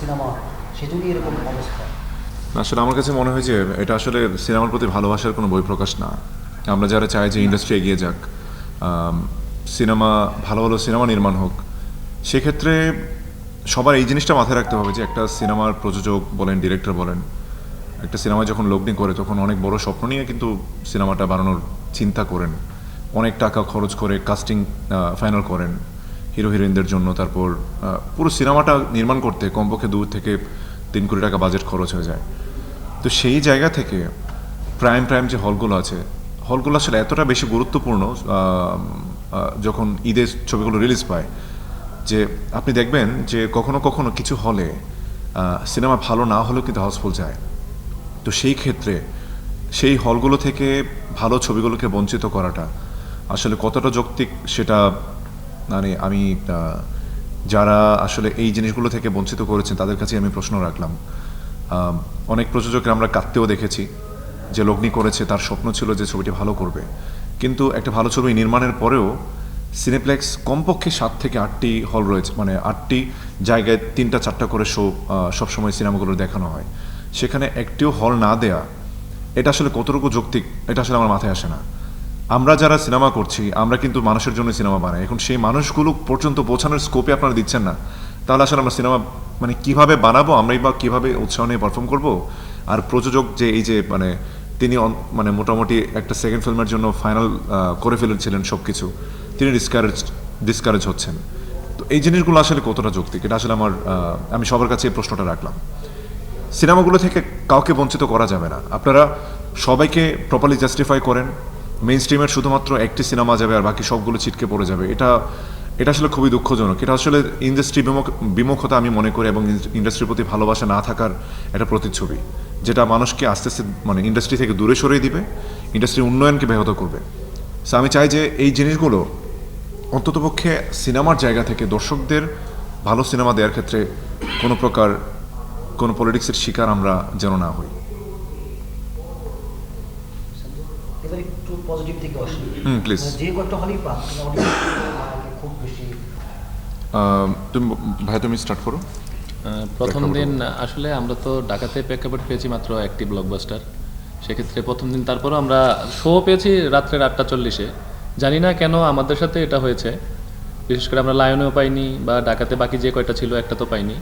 Cinema, সেজন্যই এরকম অবস্থা। আসলে আমার কাছে মনে হয় যে এটা আসলে সিনেমার প্রতি ভালোবাসার কোনো বইপ্রকাশ না। আমরা যারা চাই যে ইন্ডাস্ট্রি এগিয়ে যাক সিনেমা, ভালো ভালো সিনেমা নির্মাণ হোক, সেক্ষেত্রে সবার এই জিনিসটা মাথায় রাখতে হবে যে একটা সিনেমার প্রযোজক বলেন ডিরেক্টর বলেন, একটা সিনেমা যখন লগ্নি করে, তখন অনেক বড় স্বপ্ন নিয়ে কিন্তু সিনেমাটা বানানোর চিন্তা করেন। অনেক টাকা খরচ করে কাস্টিং ফাইনাল করেন। হিরো হিরোইনদের জন্য, তারপর পুরো সিনেমাটা নির্মাণ করতে কমপক্ষে দু থেকে তিন কোটি টাকা বাজেট খরচ হয়ে যায়। তো সেই জায়গা থেকে প্রাইম প্রাইম যে হলগুলো আছে হলগুলো আসলে এতটা বেশি গুরুত্বপূর্ণ যখন ঈদের ছবিগুলো রিলিজ পায়, যে আপনি দেখবেন যে কখনো কখনো কিছু হলে সিনেমা ভালো না হলেও কিন্তু হাউসফুল যায়। তো সেই ক্ষেত্রে সেই হলগুলো থেকে ভালো ছবিগুলোকে বঞ্চিত করাটা আসলে কতটা যৌক্তিক সেটা মানে আমি যারা আসলে এই জিনিসগুলো থেকে বঞ্চিত করেছেন, তাদের কাছে আমি প্রশ্ন রাখলাম। অনেক প্রযোজকরা আমরা কাঁদতেও দেখেছি যে লগ্নি করেছে, তার স্বপ্ন ছিল যে ছবিটি ভালো করবে। কিন্তু একটা ভালো ছবি নির্মাণের পরেও সিনেপ্লেক্স কমপক্ষে সাত থেকে আটটি হল রয়েছে মানে আটটি জায়গায় তিনটা চারটা করে শো সবসময় সিনেমাগুলো দেখানো হয়। সেখানে একটিও হল না দেয়া, এটা আসলে কতটুকু যৌক্তিক, এটা আসলে আমার মাথায় আসে না। আমরা যারা সিনেমা করছি, আমরা কিন্তু মানুষের জন্য সিনেমা বানাই। এখন সেই মানুষগুলো পর্যন্ত পৌঁছানোর স্কোপে আপনারা দিচ্ছেন না। তাহলে আসলে আমরা সিনেমা মানে কীভাবে বানাবো, আমরাই বা কীভাবে উৎসাহ নিয়ে পারফর্ম করব? আর প্রযোজক যে এই যে মানে তিনি মানে মোটামুটি একটা সেকেন্ড ফিল্মের জন্য ফাইনাল করে ফেলেছিলেন সব কিছু তিনি ডিসকারেজ ডিসকারেজ হচ্ছেন। তো এই জিনিসগুলো আসলে কতটা যৌক্তিক? এটা আসলে আমার আমি সবার কাছে এই প্রশ্নটা রাখলাম। সিনেমাগুলো থেকে কাউকে বঞ্চিত করা যাবে না। আপনারা সবাইকে প্রপারলি জাস্টিফাই করেন মেইন স্ট্রিমের শুধুমাত্র একটি সিনেমা যাবে আর বাকি সবগুলো ছিটকে পড়ে যাবে। এটা এটা আসলে খুবই দুঃখজনক। এটা আসলে ইন্ডাস্ট্রি বিমুখ, বিমুখতা আমি মনে করি এবং ইন্ডাস্ট্রির প্রতি ভালোবাসা না থাকার একটা প্রতিচ্ছবি, যেটা মানুষকে আস্তে আস্তে মানে ইন্ডাস্ট্রি থেকে দূরে সরিয়ে দিবে ইন্ডাস্ট্রির উন্নয়নকে ব্যাহত করবে। সো আমি চাই যে এই জিনিসগুলো অন্ততপক্ষে সিনেমার জায়গা থেকে দর্শকদের ভালো সিনেমা দেওয়ার ক্ষেত্রে কোনো প্রকার কোনো পলিটিক্সের শিকার আমরা যেন না হই। এবার একটু পজিটিভ থেকে আসি। হুম. মানে যে কয়েকটা হলেই পান খুব বেশি তুমি ভাই তুমি স্টার্ট করো। প্রথম দিন আসলে আমরা তো ঢাকাতে প্রেক্ষাপট পেয়েছি মাত্র একটি ব্লকবাস্টার সেক্ষেত্রে প্রথম দিন তারপরও আমরা শো পেয়েছি রাত্রের আটটা চল্লিশে। জানি না কেন আমাদের সাথে এটা হয়েছে। বিশেষ করে আমরা লায়নেও পাইনি বা ডাকাতে বাকি যে কয়টা ছিল একটা তো পাইনি।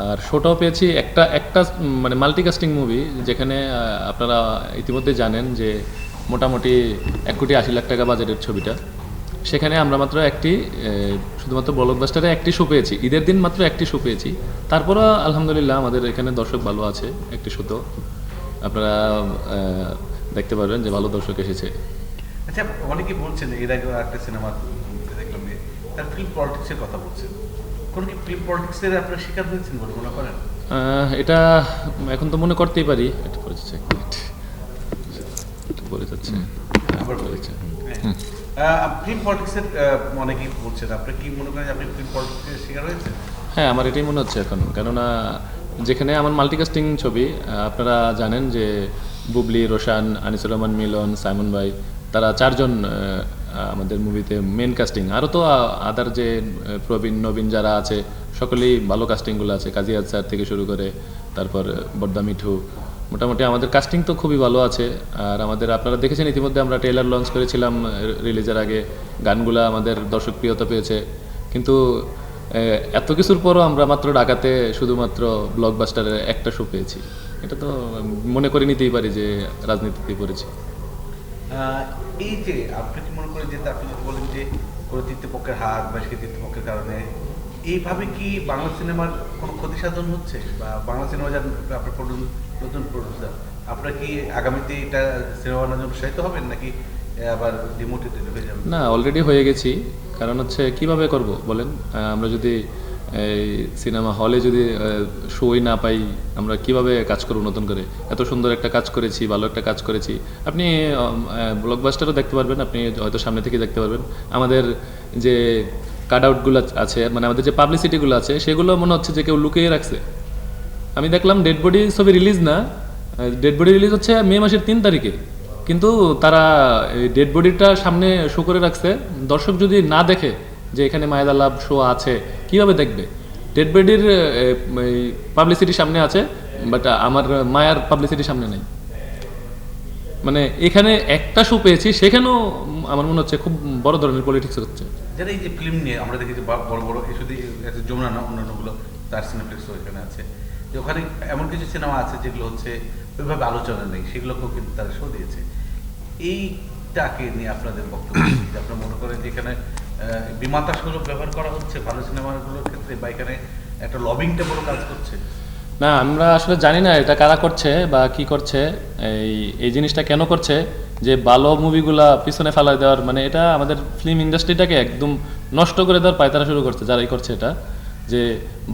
আর শোটাও পেয়েছি। একটা একটা মানে মাল্টিকাস্টিং মুভি যেখানে আপনারা ইতিমধ্যে জানেন যে মোটামুটি এক কোটি আশি লাখ টাকা বাজেটের ছবিটা। সেখানে আমরা মাত্র একটি শুধুমাত্র ব্লকবাস্টারে একটি শো পেয়েছি। ঈদের দিন মাত্র একটি শো পেয়েছি। তারপরও আলহামদুলিল্লাহ আমাদের এখানে দর্শক ভালো আছে, একটি শোতেও আপনারা দেখতে পারবেন যে ভালো দর্শক এসেছে। আচ্ছা অনেকে বলছেন এর আগে একটা সিনেমা দেখলাম তার ফিল্ম পলিটিক্সের কথা বলছেন। কোন কি ফিল্ম পলিটিক্সের আপনার শিকার হয়েছেন বলে মনে করেন? এটা এখন তো মনে করতেই পারি। একটু পরে যাচ্ছে এক মিনিট। পরে যাচ্ছে। আবার পরে বলি। যাচ্ছে ফিল্ম পলিটিক্সের অনেকেই বলছেন। আপনি কি মনে করেন আপনি ফিল্ম পলিটিক্সের শিকার হয়েছেন? হ্যাঁ আমার এটাই মনে হচ্ছে এখন। কেননা যেখানে আমার মাল্টিকাস্টিং ছবি আপনারা জানেন যে বুবলি রোশান আনিসুর রহমান মিলন সাইমন ভাই তারা চারজন আমাদের মুভিতে মেন কাস্টিং আরও তো আদার যে প্রবীণ, নবীন যারা আছে, সকলেই ভালো কাস্টিংগুলো আছে। কাজী আজ স্যার থেকে শুরু করে, তারপর বর্দা মিঠু। মোটামুটি আমাদের কাস্টিং তো খুবই ভালো আছে। আর আমাদের, আপনারা দেখেছেন ইতিমধ্যে আমরা ট্রেলার লঞ্চ করেছিলাম রিলিজের আগে। গানগুলো আমাদের দর্শক প্রিয়তা পেয়েছে। কিন্তু এত কিছুর পরও আমরা মাত্র ঢাকাতে শুধুমাত্র ব্লকবাস্টারের একটা শো পেয়েছি। এটা তো মনে করে নিতেই পারি যে রাজনীতিতে পড়েছি। এই যে আপনি কি মনে করেন যে আপনি যদি বলেন যে কোনো তৃতীয় পক্ষের হাত বা তৃতীয় কারণে, এইভাবে কি বাংলা সিনেমার কোনো ক্ষতি সাধন হচ্ছে? বা বাংলা সিনেমা যার আপনার নতুন প্রডিউসার আপনারা কি আগামীতে এটা সিনেমা বানানোর জন্য উৎসাহিত হবেন নাকি আবার ডিমোটিভেটেড হয়ে যাবেন? না অলরেডি হয়ে গেছি। কারণ হচ্ছে, কীভাবে করব? বলেন আমরা যদি এই সিনেমা হলে যদি শোই না পাই, আমরা কীভাবে কাজ করব নতুন করে? এত সুন্দর একটা কাজ করেছি, ভালো একটা কাজ করেছি। আপনি ব্লকবাস্টারও দেখতে পারবেন, আপনি হয়তো সামনে থেকে দেখতে পারবেন। আমাদের যে কাট আউটগুলো আছে মানে আমাদের যে পাবলিসিটিগুলো আছে, সেগুলো মনে হচ্ছে যে কেউ লুকিয়ে রাখছে। আমি দেখলাম ডেড বডি ছবি রিলিজ না। ডেড বডি রিলিজ হচ্ছে মে মাসের তিন তারিখে। কিন্তু তারা ডেড বডিটা সামনে শো করে রাখছে। দর্শক যদি না দেখে যে এখানে মায়েদা লাভ শো আছে কীভাবে দেখবে? ডেড বেডির পাবলিসিটি সামনে আছে বাট আমার মায়ার পাবলিসিটি সামনে নেই। মানে এখানে একটা শো পেয়েছি, সেখানেও আমার মনে হচ্ছে খুব বড় ধরনের পলিটিক্স হচ্ছে। যারা এই যে ফিল্ম নিয়ে আমরা দেখি যে বড় বড় এই শুধু যমুনা, না অন্যান্যগুলো তার সিনেপ্লেক্সও এখানে আছে। যে ওখানে এমন কিছু সিনেমা আছে যেগুলো হচ্ছে ওইভাবে আলোচনা নেই, সেগুলোকেও কিন্তু তারা শো দিয়েছে। এইটাকে নিয়ে আপনাদের বক্তব্য আপনার মনে করেন যে এখানে বিমাতা সুলভ ব্যবহার করা হচ্ছে ভালো সিনেমাগুলোর ক্ষেত্রে বা এখানে একটা লবিংটা বড় কাজ করছে? না আমরা আসলে জানি না এটা কারা করছে বা কি করছে এই এই জিনিসটা কেন করছে যে ভালো মুভিগুলা পিছনে ফেলা দেওয়ার মানে এটা আমাদের ফিল্ম ইন্ডাস্ট্রিটাকে একদম নষ্ট করে দেওয়ার পায়তারা শুরু করছে যারাই করছে এটা। যে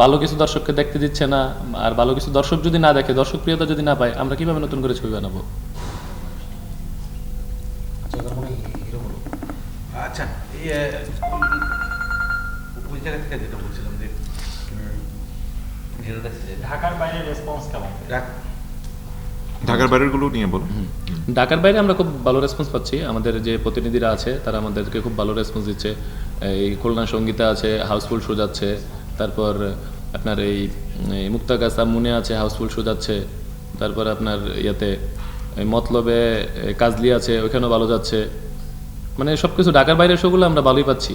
ভালো কিছু দর্শককে দেখতে দিচ্ছে না আর ভালো কিছু দর্শক যদি না দেখে দর্শক প্রিয়তা যদি না পায় আমরা কীভাবে নতুন করে ছবি বানাবো? আচ্ছা ওই জায়গা থেকে যেটা বলছিলাম যে ঢাকার বাইরে রেসপন্স কেমন? ঢাকার বাইরেরগুলো নিয়ে বলো। ঢাকার বাইরে আমরা খুব ভালো রেসপন্স পাচ্ছি। আমাদের যে প্রতিনিধিরা আছে তারা আমাদেরকে খুব ভালো রেসপন্স দিচ্ছে। এই খুলনা সঙ্গীতা আছে হাউসফুল শো যাচ্ছে। তারপর আপনার এই এই মুক্তাগাছা মুনে আছে হাউসফুল শো যাচ্ছে। তারপর আপনার ইয়াতে মতলবে কাজলি আছে ওইখানেও ভালো যাচ্ছে। মানে সব কিছু ঢাকার বাইরের শোগুলো আমরা ভালোই পাচ্ছি।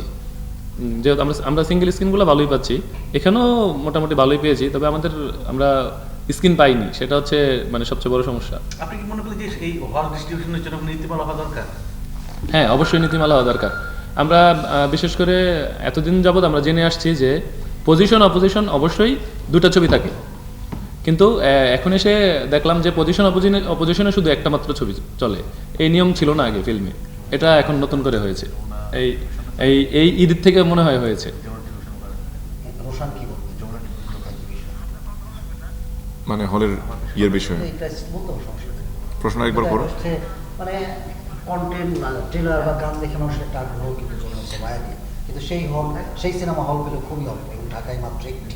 যেহেতু আমরা আমরা সিঙ্গেল স্ক্রিনগুলো ভালোই পাচ্ছি। এখানেও মোটামুটি ভালোই পেয়েছি তবে আমাদের আমরা স্ক্রিন পাইনি সেটা হচ্ছে মানে সবচেয়ে বড় সমস্যা। আপনি কি মনে করেন যে এই হল ডিস্ট্রিবিউশনের জন্য নীতিমালা হওয়া দরকার? হ্যাঁ অবশ্যই নীতিমালা হওয়া দরকার। আমরা বিশেষ করে এতদিন যাবৎ আমরা জেনে আসছি যে পজিশন অপোজিশন অবশ্যই দুটা ছবি থাকে। কিন্তু এখন এসে দেখলাম যে পজিশন অপোজিশনে শুধু একটা মাত্র ছবি চলে। এই নিয়ম ছিল না আগে ফিল্মে এটা এখন নতুন করে হয়েছে। এই এই এই ঈদ থেকে মনে হয় হয়েছে। মানে হলের ইয়ের বিষয়ে। প্রশ্ন একবার করো। মানে কন্টেন্ট ট্রেলার বা গান দেখে মানুষের একটা আগ্রহ কিন্তু চলে মায়া নিয়ে কিন্তু সেই হল সেই সিনেমা হলগুলো খুবই অল্প এবং ঢাকায় মাত্র একটি।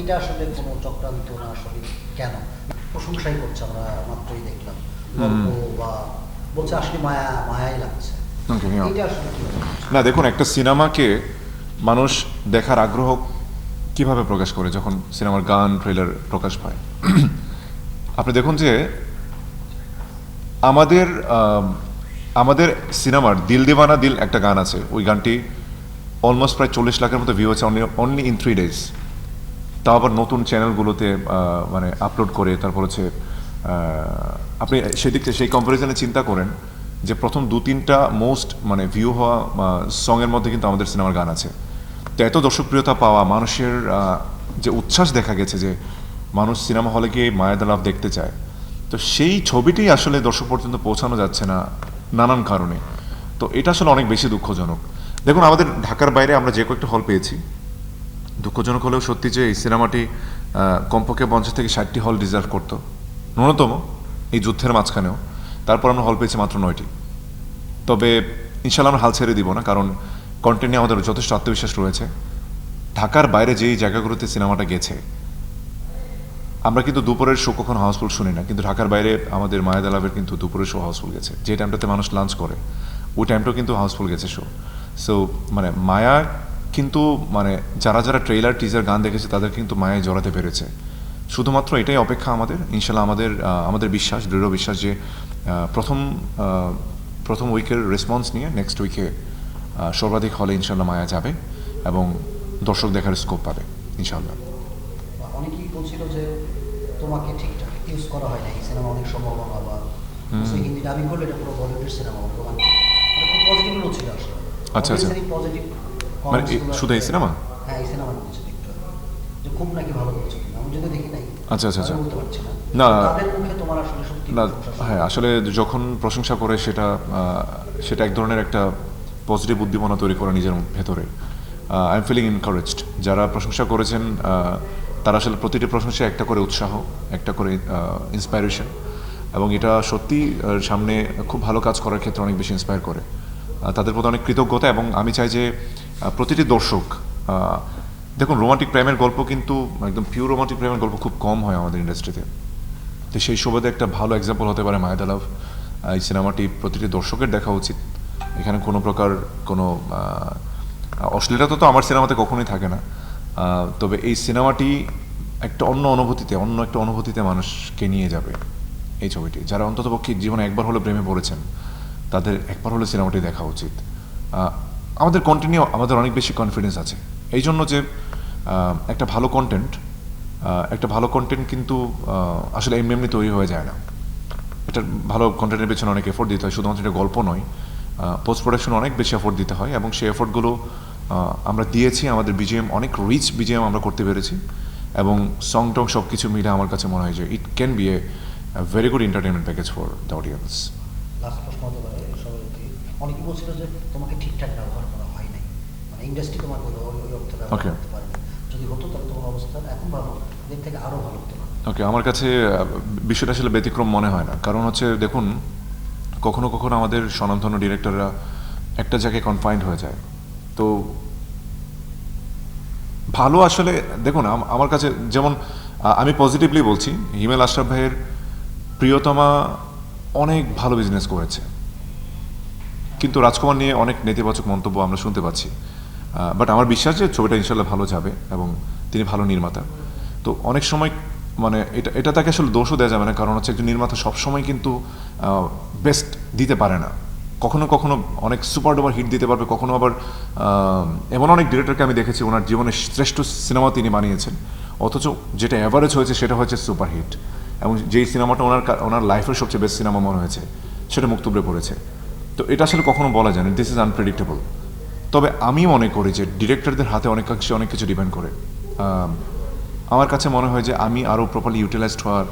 এটা আসলে কোনো চক্রান্ত না আসলে কেন? প্রশংসাই করছে আমরা মাত্রই দেখলাম। গল্প বা বলছে আসলে মায়া মায়াই লাগছে। না দেখুন একটা সিনেমাকে মানুষ দেখার আগ্রহ কীভাবে প্রকাশ করে যখন সিনেমার গান ট্রেলার প্রকাশ পায়? আপনি দেখুন যে আমাদের আমাদের সিনেমার দিল দিওয়ানা দিল একটা গান আছে। ওই গানটি অলমোস্ট প্রায় চল্লিশ লাখের মতো ভিউ আছে only only in three days তাও আবার নতুন চ্যানেলগুলোতে আহ, মানে আপলোড করে তারপর হচ্ছে আপনি সেদিক থেকে সেই কম্পারিজনে চিন্তা করেন যে প্রথম দু, তিনটা মোস্ট মানে ভিউ হওয়া সঙের মধ্যে কিন্তু আমাদের সিনেমার গান আছে। তো এত দর্শকপ্রিয়তা পাওয়া, মানুষের যে উচ্ছ্বাস দেখা গেছে যে মানুষ সিনেমা হলে গিয়ে মায়াদা লাভ দেখতে চায়। তো সেই ছবিটি আসলে দর্শক পর্যন্ত পৌঁছানো যাচ্ছে না নানান কারণে। তো এটা আসলে অনেক বেশি দুঃখজনক। দেখুন, আমাদের ঢাকার বাইরে আমরা যে কয়েকটা হল পেয়েছি। দুঃখজনক হলেও সত্যি যে এই সিনেমাটি কমপক্ষে পঞ্চাশ থেকে ষাটটি হল ডিজার্ভ করতো। ন্যূনতম এই যুদ্ধের মাঝখানেও। তারপর আমরা হল পেয়েছি মাত্র নয়টি। তবে ইনশাল্লাহ আমরা হাল ছেড়ে দিব না, কারণ কন্টেন্ট নিয়ে আমাদের যথেষ্ট আত্মবিশ্বাস রয়েছে। ঢাকার বাইরে যেই জায়গাগুলোতে সিনেমাটা গেছে, আমরা কিন্তু দুপুরের শো কখনো হাউসফুল শুনি না। কিন্তু ঢাকার বাইরে আমাদের মায়াদ আলাপের কিন্তু দুপুরের শো হাউসফুল গেছে। যে টাইমটাতে মানুষ লাঞ্চ করে, ওই টাইমটাও কিন্তু হাউসফুল গেছে শো সো মানে মায়া কিন্তু মানে যারা যারা ট্রেলার টিজার গান দেখেছে, তাদের কিন্তু মায়ায় জড়াতে পেরেছে। শুধুমাত্র এটাই অপেক্ষা আমাদের ইনশাল্লাহ আমাদের আমাদের বিশ্বাস দৃঢ় বিশ্বাস যে প্রথম প্রথম উইকের রেসপন্স নিয়ে নেক্সট উইকে সর্বাধিক হলে ইনশাল্লাহ মায়া যাবে এবং দর্শক দেখার স্কোপ পাবে ইনশাল্লাহ। অনেকেই বলছিল যে তোমাকে ঠিকঠাক ইউজ করা হয় না সিনেমা অনেক সম্ভাবনা বা হিন্দি ডাবিং করলে এটা পুরো বলিউডের সিনেমা রোমান্টিক মানে খুব পজিটিভ ছিল আসলে। আচ্ছা, আচ্ছা। পজিটিভ মানে শুধু এই সিনেমা? হ্যাঁ এই সিনেমা বলছে একটু যে খুব নাকি ভালো কিনা দেখি নাই আচ্ছা, আচ্ছা, আচ্ছা। না। না। হ্যাঁ আসলে যখন প্রশংসা করে সেটা সেটা এক ধরনের একটা পজিটিভ উদ্দীপনা তৈরি করে নিজের ভেতরে। আই এম ফিলিং এনকারেজড যারা প্রশংসা করেছেন তারা আসলে প্রতিটি প্রশংসা একটা করে উৎসাহ একটা করে ইন্সপাইরেশন এবং এটা সত্যি সামনে খুব ভালো কাজ করার ক্ষেত্রে অনেক বেশি ইন্সপায়ার করে। তাদের প্রতি অনেক কৃতজ্ঞতা এবং আমি চাই যে প্রতিটি দর্শক দেখুন রোমান্টিক প্রেমের গল্প কিন্তু একদম পিওর রোমান্টিক প্রেমের গল্প খুব কম হয় আমাদের ইন্ডাস্ট্রিতে তো। সেই সুবাদে একটা ভালো এক্সাম্পল হতে পারে মায়াদা লাভ। এই সিনেমাটি প্রতিটি দর্শকের দেখা উচিত। এখানে কোনো প্রকার কোনো অশ্লীলতা তো আমার সিনেমাতে কখনোই থাকে না। তবে এই সিনেমাটি একটা অন্য অনুভূতিতে, অন্য একটা অনুভূতিতে মানুষকে নিয়ে যাবে এই ছবিটি। যারা অন্ততপক্ষে জীবনে একবার হলে প্রেমে পড়েছেন, তাদের একবার হলে সিনেমাটি দেখা উচিত। আমাদের কন্টিনিউ আমাদের অনেক বেশি কনফিডেন্স আছে। এই জন্য যে একটা ভালো কন্টেন্ট একটা ভালো কন্টেন্ট কিন্তু আসলে এমনি এমনি তৈরি হয়ে যায় না। এটা ভালো কন্টেন্টের পেছনে অনেক এফোর্ট দিতে হয় শুধুমাত্র এটা গল্প নয় পোস্ট প্রোডাকশন অনেক বেশি এফোর্ট দিতে হয় এবং সেই এফোর্টগুলো আমরা দিয়েছি আমাদের বিজিএম অনেক রিচ বিজিএম আমরা করতে পেরেছি এবং সং টং সব কিছু মিলে আমার কাছে মনে হয় যে it can be a very good entertainment package for the audience last প্রশ্ন হতে পারে অনেকে বলছিল যে তোমাকে ঠিকঠাক ব্যবহার করা হয় নাই। মানে ইন্ডাস্ট্রি তোমাকে ওই ওই অর্থে ব্যবহার করতে পারেনি যদি হতো তাহলে তোমার এখন ভালো। থেকে ভালো হতো ওকে আমার কাছে বিষয়টা আসলে ব্যতিক্রম মনে হয় না। কারণ হচ্ছে, দেখুন, কখনো কখনো আমাদের স্বনামধন্য ডিরেক্টররা একটা জায়গায় কনফাইন্ড হয়ে যায়। তো ভালো আসলে, দেখুন, আম- আমার কাছে যেমন আমি পজিটিভলি বলছি, হিমেল আশরাফ ভাইয়ের প্রিয়তমা অনেক ভালো বিজনেস করেছে। কিন্তু রাজকুমার নিয়ে অনেক নেতিবাচক মন্তব্য আমরা শুনতে পাচ্ছি। বাট আমার বিশ্বাস যে ছবিটা ইনশাল্লাহ ভালো যাবে এবং তিনি ভালো নির্মাতা। তো অনেক সময় মানে এটা এটা তাকে আসলে দোষও দেওয়া যাবে না, কারণ হচ্ছে একজন নির্মাতা সবসময় কিন্তু বেস্ট দিতে পারে না। কখনো কখনো অনেক সুপার ডুপার হিট দিতে পারবে, কখনো আবার এমন অনেক ডিরেক্টরকে আমি দেখেছি, ওনার জীবনের শ্রেষ্ঠ সিনেমা তিনি বানিয়েছেন। অথচ যেটা অ্যাভারেজ হয়েছে সেটা হচ্ছে সুপার হিট এবং যেই সিনেমাটা ওনার ওনার লাইফের সবচেয়ে বেস্ট সিনেমা মনে হয়েছে, সেটা মুক্তব্রে পড়েছে। তো এটা আসলে কখনো বলা যায় না দিস ইজ আনপ্রেডিক্টেবল তবে আমি মনে করি যে ডিরেক্টরদের হাতে অনেকাংশে অনেক কিছু ডিপেন্ড করে। আমার কাছে মনে হয় যে আমি আরও প্রপারলি ইউটিলাইজড হওয়ার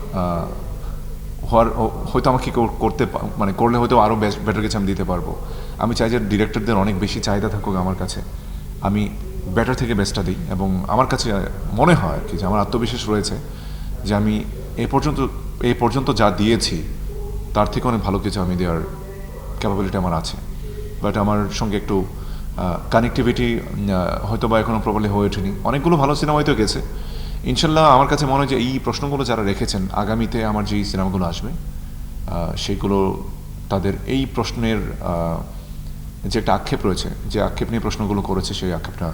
হওয়ার হয়তো আমাকে করতে মানে করলে হয়তো আরও বেটার কিছু আমি দিতে পারব। আমি চাই যে ডিরেক্টরদের অনেক বেশি চাহিদা থাকুক আমার কাছে। আমি বেটার থেকে বেস্টটা দিই এবং আমার কাছে মনে হয় কি যে আমার আত্মবিশ্বাস রয়েছে যে আমি এ পর্যন্ত এই পর্যন্ত যা দিয়েছি, তার থেকে অনেক ভালো কিছু আমি দেওয়ার ক্যাপাবিলিটি আমার আছে। বাট আমার সঙ্গে একটু কানেক্টিভিটি হয়তো বা এখনও প্রবলে হয়ে ওঠেনি। অনেকগুলো ভালো সিনেমা হয়তো গেছে। ইনশাল্লাহ আমার কাছে মনে হয় যে এই প্রশ্নগুলো যারা রেখেছেন, আগামীতে আমার যেই সিনেমাগুলো আসবে সেগুলো তাদের এই প্রশ্নের যে একটা আক্ষেপ রয়েছে, যে আক্ষেপ নিয়ে প্রশ্নগুলো করেছে, সেই আক্ষেপটা